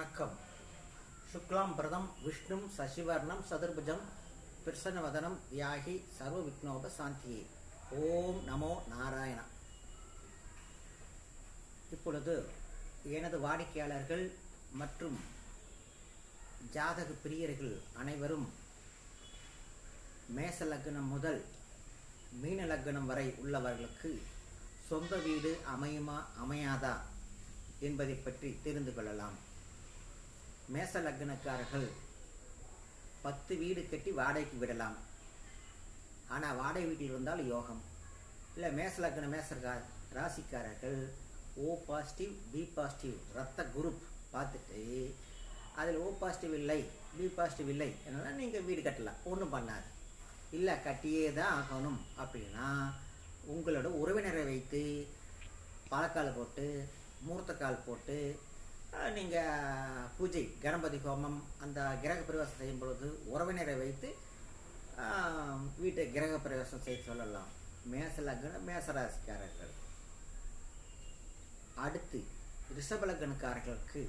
வணக்கம். சுக்லாம் பிரதம் விஷ்ணும் சசிவர்ணம் சதுர்புஜம் பிரசன்னவதனம் வியாகி சர்வ விக்னோப சாந்தியே ஓம் நமோ நாராயணா. இப்பொழுது எனது வாடிக்கையாளர்கள் மற்றும் ஜாதக பிரியர்கள் அனைவரும் மேச லக்னம் முதல் மீன லக்னம் வரை உள்ளவர்களுக்கு சொந்த வீடு அமையுமா அமையாதா என்பதை பற்றி தெரிந்து கொள்ளலாம். மேச லக்னக்காரர்கள் பத்து வீடு கட்டி வாடகைக்கு விடலாம். ஆனால் வாடகை வீட்டில் இருந்தால் யோகம். இல்லை மேச லக்ன மேச ராசிக்காரர்கள் ஓ பாசிட்டிவ் பி பாசிட்டிவ் ரத்த குரூப் பார்த்துட்டு அதில் ஓ பாசிட்டிவ் இல்லை பி பாசிட்டிவ் இல்லை என்னால் நீங்கள் வீடு கட்டலாம். ஒன்றும் பண்ணாது. இல்லை கட்டியே தான் ஆகணும் அப்படின்னா உங்களோட உறவினரை வைத்து பழக்கால் போட்டு மூர்த்தக்கால் போட்டு நீங்கள் பூஜை கணபதி ஹோமம் அந்த கிரக பிரவேசம் செய்யும் பொழுது உறவினரை வைத்து ஆஹ், வீட்டை கிரக பிரவேசம் செய்ய சொல்லலாம். மேச லக்ன மேசராசிக்காரர்கள் அடுத்து ரிஷப லக்னக்காரர்களுக்கு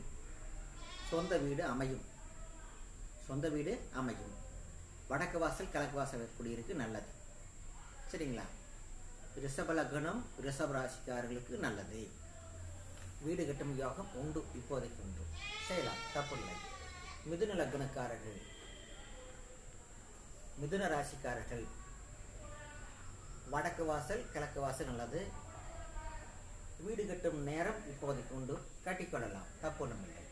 சொந்த வீடு அமையும். சொந்த வீடு அமையும். வடக்கு வாசல் கிழக்கு வாசல் குடியிருக்கு நல்லது. சரிங்களா? ரிஷப லக்னம் ரிஷப ராசிக்காரர்களுக்கு நல்லது. வீடு கட்டும் யோகம் உண்டு இப்போதைக்கு உண்டு. செய்யலாம் தப்பில்லை மிதுன லக்னக்காரர்கள் மிதுன ராசிக்காரர்கள் வடக்கு வாசல் கிழக்கு வாசல் நல்லது. வீடு கட்டும் நேரம் இப்போதைக்கு உண்டு. கட்டிக்கொள்ளலாம் தப்பொன்றும் இல்லை.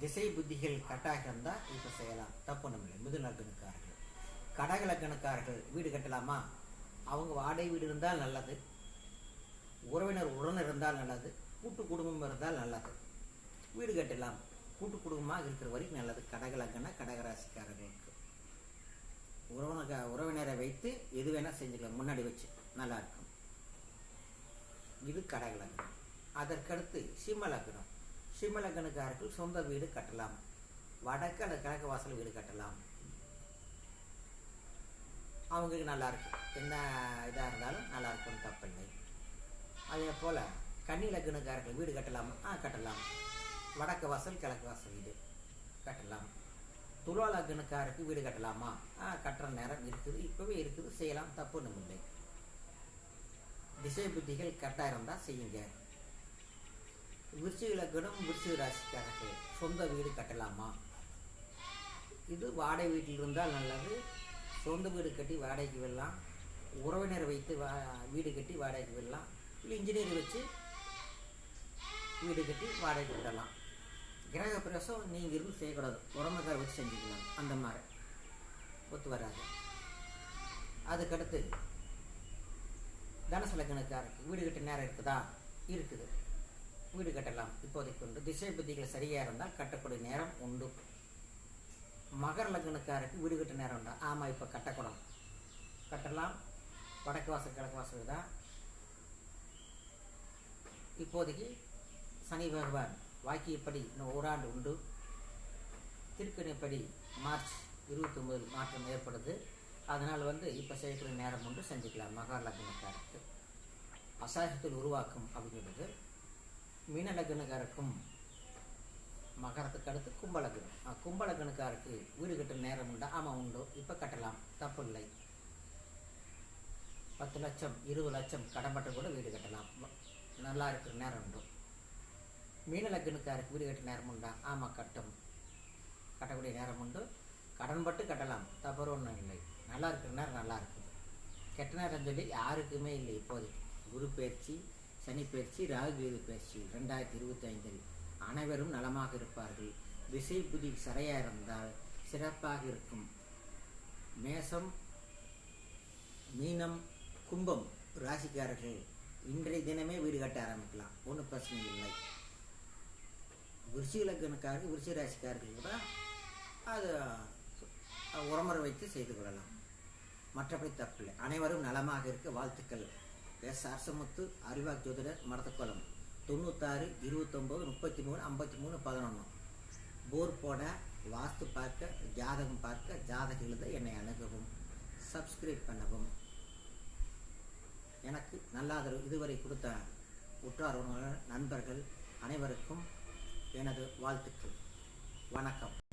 திசை புத்திகள் கட்டாக இருந்தால் இப்போ செய்யலாம் தப்பொன்றும் இல்லை. மிதுன லக்னக்காரர்கள். கடக லக்னக்காரர்கள் வீடு கட்டலாமா? அவங்க வாடகை வீடு இருந்தால் நல்லது. உறவினர் உடன் இருந்தால் நல்லது கூட்டு குடும்பம் இருந்தால் நல்லது. வீடு கட்டலாம் கூட்டு குடும்பமாக இருக்கிற வரைக்கும் நல்லது. கடகலங்கன்னா கடகராசிக்காரர்களுக்கு. உறவினக உறவினரை வைத்து எது வேணால் செஞ்சுக்கலாம். முன்னாடி வச்சு நல்லா இருக்கும். இது கடக அதற்கடுத்து சிம்மலக்கணம் சிம்மலக்கணக்காரர்கள் சொந்த வீடு கட்டலாம். வடக்கு அல்லது கிழக்கு வாசல் வீடு கட்டலாம். அவங்களுக்கு நல்லா இருக்கும். என்ன இதாக இருந்தாலும் நல்லா இருக்கும் தப்பில்லை. அதே போல் கன்னி லக்னக்காரர்கள் வீடு கட்டலாமா ஆ கட்டலாம். வடக்கு வாசல் கிழக்கு வாசல் வீடு கட்டலாம். துலா லக்னக்காருக்கு வீடு கட்டலாமா? ஆ கட்டுற நேரம் இருக்குது இப்போவே இருக்குது செய்யலாம் தப்பு இல்லை. திசை புத்திகள் கரெக்டாக இருந்தால் செய்யுங்க. விருச்சிக லக்னம் விருச்சிக ராசிக்காரர்கள் சொந்த வீடு கட்டலாமா? இது வாடகை வீட்டில் இருந்தால் நல்லது. சொந்த வீடு கட்டி வாடகைக்கு விடலாம். உறவினர் வைத்து வா வீடு கட்டி வாடகைக்கு விடலாம். இல்லை இன்ஜினியர் வச்சு வீடு கட்டி வாடகைக்கு விடலாம் கிரக பிரவேசம் நீங்கள் இருந்து செய்யக்கூடாது. உறமைக்கார வச்சு செஞ்சுக்கலாம். அந்த மாதிரி. ஒத்து வராது. அதுக்கடுத்து தனுசு இருக்குது வீடு கட்ட நேரம் இருக்குதா? இருக்குது. வீடு கட்டலாம். இப்போதைக்கு உண்டு. திசை புத்திகள் சரியாக இருந்தால் கட்டக்கூடிய நேரம் உண்டு. மகர லக்னக்காரருக்கு வீடு கட்ட நேரம் உண்டா. ஆமாம் இப்போ கட்டக்கூடாது. கட்டலாம். வடக்கு வாசல் கிழக்கு வாசல் தான் இப்போதைக்கு சனி பகவான் வாக்கியப்படி இன்னும் ஓராண்டு உண்டு. திருக்கணிப்படி மார்ச் இருபத்தொம்பதில் மாற்றம் ஏற்படுது. அதனால் வந்து இப்போ செய்யக்கூடிய நேரம் உண்டு. செஞ்சுக்கலாம் மகர லக்னக்காரருக்கு அசாகத்தில் உருவாக்கும் அப்படிங்கிறது மீன லக்னக்காரருக்கும் மகரத்துக்கு அடுத்து கும்பலக்னம். அஹ் கும்பலக்னக்காருக்கு வீடு கட்ட நேரம் உண்டா. ஆமாம் உண்டு. இப்போ கட்டலாம். தப்பு இல்லை. பத்து லட்சம் இருபது லட்சம் கடன்பட்டு கூட வீடு கட்டலாம். நல்லா இருக்கிற நேரம் உண்டு. மீன லக்னக்காருக்கு வீடு கட்ட நேரம் உண்டா? ஆமாம் கட்டும். கட்டக்கூடிய நேரம் உண்டு. கடன்பட்டு கட்டலாம். தவறு ஒன்றும் இல்லை. நல்லா இருக்கிற நேரம் நல்லா இருக்குது கெட்ட நேரம் சொல்லி யாருக்குமே இல்லை இப்போதைக்கு. குரு பயிற்சி சனி பயிற்சி ராகுகீது பயிற்சி ரெண்டாயிரத்தி இருபத்தி ஐந்தில் அனைவரும் நலமாக இருப்பார்கள். திசை புதி சரியாக இருந்தால் சிறப்பாக இருக்கும். மேசம் மீனம் கும்பம் ராசிக்காரர்கள் இன்றைய தினமே வீடு கட்ட ஆரம்பிக்கலாம். ஒன்றும் பிரச்சனை இல்லை. விருச்சிக லக்னக்காரர்கள் விருச்சிக ராசிக்காரர்கள் கூட அது உரமுறை வைத்து செய்து கொள்ளலாம். மற்றபடி தப்பில்லை அனைவரும் நலமாக இருக்க வாழ்த்துக்கள். எஸ் அரசமுத்து அறிவா ஜோதிடர் மடத்தக்கோலம் தொண்ணூத்தாறு இருபத்தொம்போது முப்பத்தி மூணு ஐம்பத்தி மூணு பதினொன்று போர் போட வாஸ்து பார்க்க ஜாதகம் பார்க்க ஜாதகம் எழுத என்னை அணுகவும் சப்ஸ்கிரைப் பண்ணவும். நல்ல ஆதரவு இதுவரை கொடுத்த உற்றார் உறவினர், நண்பர்கள் அனைவருக்கும் எனது வாழ்த்துக்கள். வணக்கம்.